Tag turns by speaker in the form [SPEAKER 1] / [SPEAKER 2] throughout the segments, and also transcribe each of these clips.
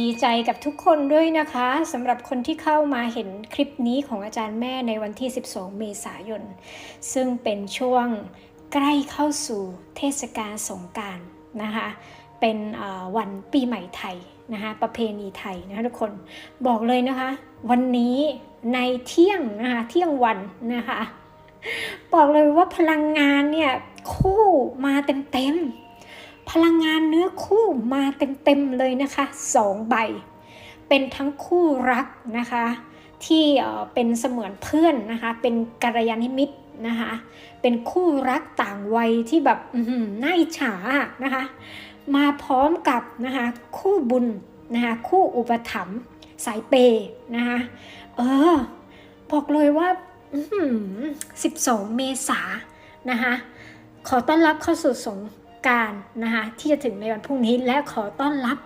[SPEAKER 1] ดีใจกับทุกคนด้วยนะคะสำหรับคนที่เข้ามาเห็นคลิปนี้ของอาจารย์แม่ในวันที่ 12 เมษายน ซึ่งเป็นช่วงใกล้เข้าสู่เทศกาลสงการนะคะ เป็นวันปีใหม่ไทยนะคะประเพณีไทยนะคะทุกคนบอกเลยนะคะ วันนี้ในเที่ยงนะคะเที่ยงวันนะคะ บอกเลยว่าพลังงานเนี่ยคู่มาเต็มๆ พลังงานเนื้อคู่มาเต็มๆเลยนะคะสองใบ เป็นทั้งคู่รักนะคะ ที่เป็นเสมือนเพื่อนนะคะ เป็นกัลยาณมิตรนะคะ เป็นคู่รักต่างวัยที่แบบน่าอิจฉานะคะ มาพร้อมกับนะคะคู่บุญนะคะคู่อุปถัมภ์สายเปย์นะคะเออบอกเลยว่าอื้อหือ12 เมษานะคะขอต้อนรับเข้าสู่สง การนะคะที่จะถึงในวันพรุ่งนี้และขอต้อนรับ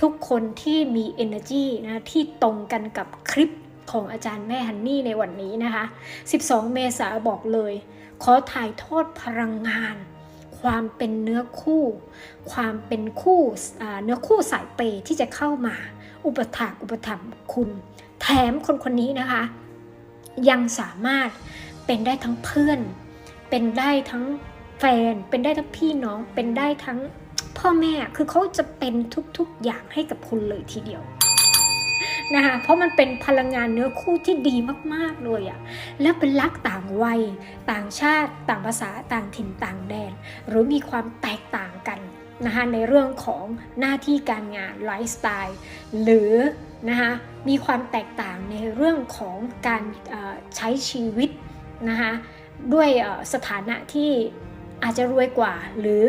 [SPEAKER 1] ทุกคนที่มี energy นะที่ตรงกันกับคลิปของอาจารย์แม่ฮันนี่ในวันนี้นะคะ 12 เมษายนบอกเลย ขอถ่ายทอดพลังงาน ความเป็นเนื้อคู่ ความเป็นคู่เนื้อคู่สายเปย์ที่จะเข้ามา อุปถากอุปถัมภ์คุณ แถมคนคนนี้นะคะ ยังสามารถเป็นได้ทั้งเพื่อน เป็นได้ทั้ง นเป็นได้ทั้งพี่น้องเป็นได้ทั้งพ่อแม่คือเขาจะเป็นทุกๆอย่างให้กับคุณเลยทีเดียวนะคะเพราะมันเป็นพลังงานเนื้อคู่ที่ดีมากๆเลยอะและเป็นรักต่างวัย ต่างชาติ ต่างภาษาต่างถิ่นต่างแดน หรือมีความแตกต่างกันนะคะในเรื่องของหน้าที่การงานไลฟ์สไตล์หรือนะคะมีความแตกต่างในเรื่องของการใช้ชีวิตนะคะด้วยสถานะที่ อาจจะรวยกว่า หรือ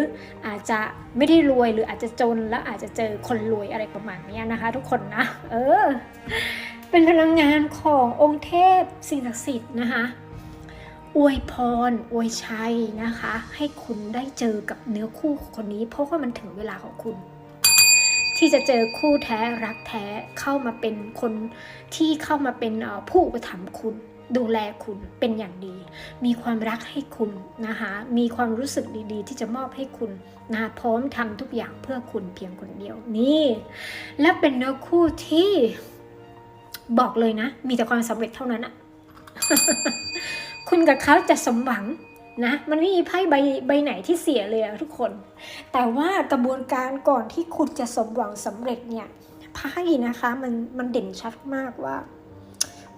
[SPEAKER 1] อาจจะไม่ได้รวยหรืออาจจะจนแล้วอาจจะเจอคนรวยอะไรประมาณนี้นะคะทุกคนนะ เออ เป็นพลังงานขององค์เทพสิ่งศักดิ์สิทธิ์นะคะอวยพรอวยชัยนะคะ ให้คุณได้เจอกับเนื้อคู่คนนี้ เพราะว่ามันถึงเวลาของคุณ ที่จะเจอคู่แท้รักแท้เข้ามาเป็นคนที่เข้ามาเป็นผู้อุปถัมภ์คุณ ดูแลคุณเป็นอย่างดี มีความรักให้คุณนะคะ มีความรู้สึกดีๆ ที่จะมอบให้คุณนะคะพร้อมทำทุกอย่างเพื่อคุณเพียงคนเดียวนี่ และเป็นเนื้อคู่ที่บอกเลยนะ มีแต่ความสำเร็จเท่านั้นอะคุณกับเขาจะสมหวังนะมันไม่มีไพ่ใบใบไหนที่เสียเลยทุกคน แต่ว่ากระบวนการก่อนที่คุณจะสมหวังสำเร็จเนี่ยไพ่นะคะมันมันเด่นชัดมากว่า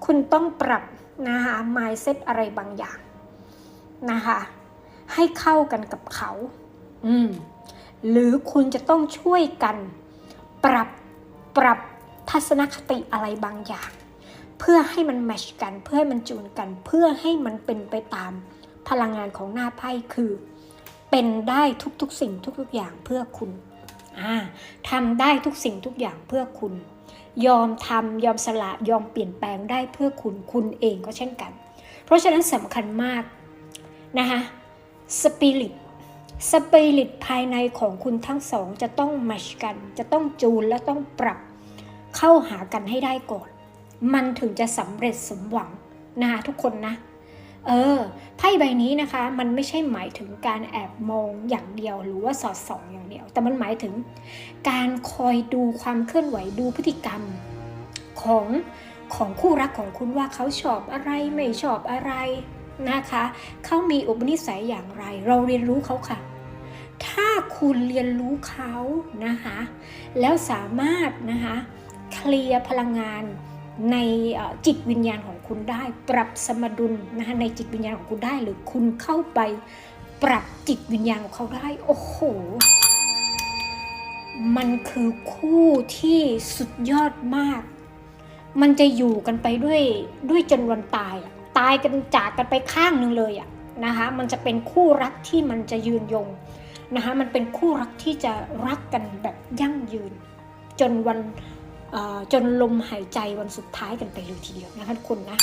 [SPEAKER 1] คุณต้องปรับ นะคะ mindset อะไรบางอย่างนะคะ ให้เข้ากันกับเขา อืม หรือคุณจะต้องช่วยกันปรับปรับทัศนคติอะไรบางอย่าง เพื่อให้มันแมชกัน เพื่อให้มันจูนกัน เพื่อให้มันเป็นไปตามพลังงานของหน้าไพ่คือ เป็นได้ทุกๆสิ่งทุกๆอย่างเพื่อคุณอ่าทำได้ทุกสิ่งทุกอย่างเพื่อคุณ ยอมทำยอมสละยอมเปลี่ยนแปลงได้เพื่อคุณคุณเองก็เช่นกัน เพราะฉะนั้นสำคัญมากนะคะสปิริตสปิริตภายในของคุณทั้งสองจะต้องแมชกัน จะต้องจูนและต้องปรับเข้าหากันให้ได้ก่อน มันถึงจะสำเร็จสมหวังนะคะทุกคนนะ เออไพ่ใบนี้นะคะ มันไม่ใช่หมายถึงการแอบมองอย่างเดียวหรือว่าสอดส่องอย่างเดียว แต่มันหมายถึงการคอยดูความเคลื่อนไหวดูพฤติกรรมของของคู่รักของคุณว่าเขาชอบอะไรไม่ชอบอะไรนะคะ เขามีอุปนิสัยอย่างไร เราเรียนรู้เขาค่ะ ถ้าคุณเรียนรู้เขานะคะ แล้วสามารถนะคะ เคลียร์พลังงาน ในจิตวิญญาณของคุณได้ ปรับสมดุลนะคะในจิตวิญญาณของคุณได้ หรือคุณเข้าไปปรับจิตวิญญาณของเขาได้ โอ้โห มันคือคู่ที่สุดยอดมาก มันจะอยู่กันไปด้วยด้วยจนวันตายตายกันจากกันไปข้างหนึ่งเลยอะนะคะ มันจะเป็นคู่รักที่มันจะยืนยงนะคะ มันเป็นคู่รักที่จะรักกันแบบยั่งยืน จนวัน จนลมหายใจวันสุดท้ายกันไปเลยทีเดียวนะคะทุกคนนะ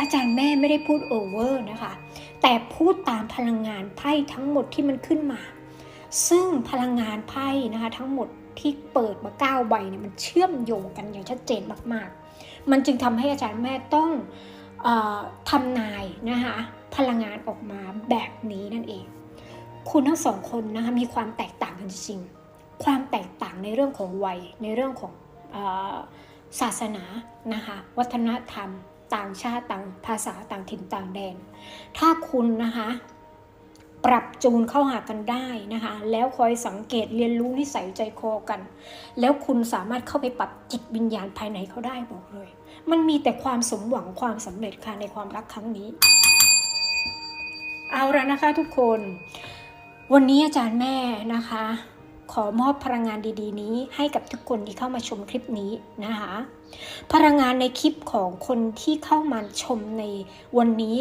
[SPEAKER 1] อาจารย์แม่ไม่ได้พูดโอเวอร์นะคะ แต่พูดตามพลังงานไพ่ทั้งหมดที่มันขึ้นมา ซึ่งพลังงานไพ่นะคะ ทั้งหมดที่เปิดมาเก้าใบเนี่ยมันเชื่อมโยงกันอย่างชัดเจนมากๆ มันจึงทำให้อาจารย์แม่ต้องออทำนายนะคะพลังงานออกมาแบบนี้นั่นเอง คุณทั้งสองคนนะคะมีความแตกต่างกันจริงความแตกต่างในเรื่องของวัยในเรื่องของ ศาสนานะคะวัฒนธรรม ต่างชาติต่างภาษาต่างถิ่นต่างแดน ถ้าคุณนะคะปรับจูนเข้าหากันได้นะคะ แล้วคอยสังเกตเรียนรู้นิสัยใจคอกัน แล้วคุณสามารถเข้าไปปรับจิตวิญญาณภายในเขาได้บอกเลย มันมีแต่ความสมหวังความสำเร็จค่ะในความรักครั้งนี้ เอาละนะคะทุกคน วันนี้อาจารย์แม่นะคะ ขอมอบพลังงานดีๆ นี้ให้กับทุกคนที่เข้ามาชมคลิปนี้นะคะ พลังงานในคลิปของคนที่เข้ามาชมในวันนี้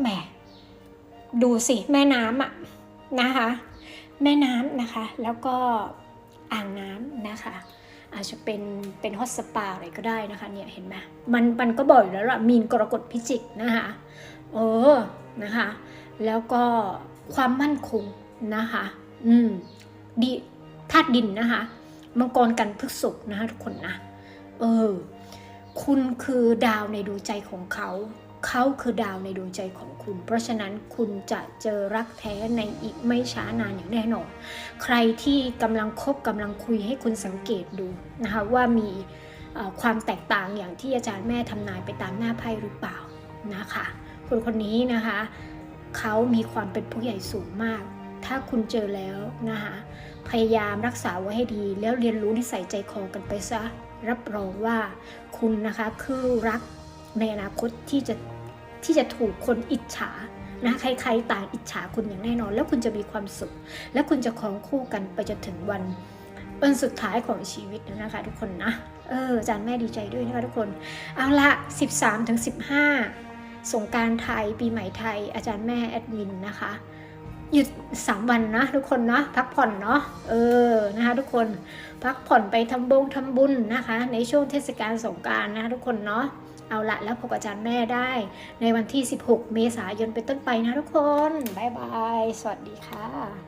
[SPEAKER 1] แหมดูสิแม่น้ำอะนะคะ แม่น้ำนะคะ แล้วก็อ่างน้ำนะคะ อาจจะเป็นเป็นฮอตสปาอะไรก็ได้นะคะ เนี่ยเห็นไหมมันมันก็บอกอยู่แล้วล่ะมีนกรกฎพิจิกนะคะเออนะคะ แล้วก็ความมั่นคงนะคะ อืม ดีธาตุดินนะคะมังกรกันพฤกษุนะคะทุกคนนะเออ คุณคือดาวในดวงใจของเขาเขาคือดาวในดวงใจของคุณ เพราะฉะนั้นคุณจะเจอรักแท้ในอีกไม่ช้านานอย่างแน่นอน ใครที่กำลังคบกำลังคุยให้คุณสังเกตดูนะคะว่ามีความแตกต่างอย่างที่อาจารย์แม่ทำนายไปตามหน้าไพ่หรือเปล่านะคะคนคนนี้นะคะเขามีความเป็นผู้ใหญ่สูงมาก ถ้าคุณเจอแล้วนะคะพยายามรักษาไว้ให้ดี แล้วเรียนรู้นิสัยใจคอกันไปซะ รับรองว่าคุณนะคะคือรักในอนาคตที่จะที่จะถูกคนอิจฉานะใครๆต่างอิจฉาคุณอย่างแน่นอน แล้วคุณจะมีความสุข และคุณจะคองคู่กันไปจนถึงวันวันสุดท้ายของชีวิตนะคะทุกคนนะเอออาจารย์แม่ดีใจด้วยนะคะทุกคน เอาละ 13ถึง15สงการไทยปีใหม่ไทยอาจารย์แม่แอดมินนะคะ หยุด 3 วันนะทุกคนเนาะพักผ่อนเนาะเออนะคะทุกคนพักผ่อนไปทำบงทำบุญนะคะ ในช่วงเทศกาลสงกรารนะคะทุกคนเนาะเอาละแล้วพบกับอาจารย์แม่ได้ ในวันที่ 16 เมษายนเป็นต้นไปนะทุกคน บ๊ายบาย สวัสดีค่ะ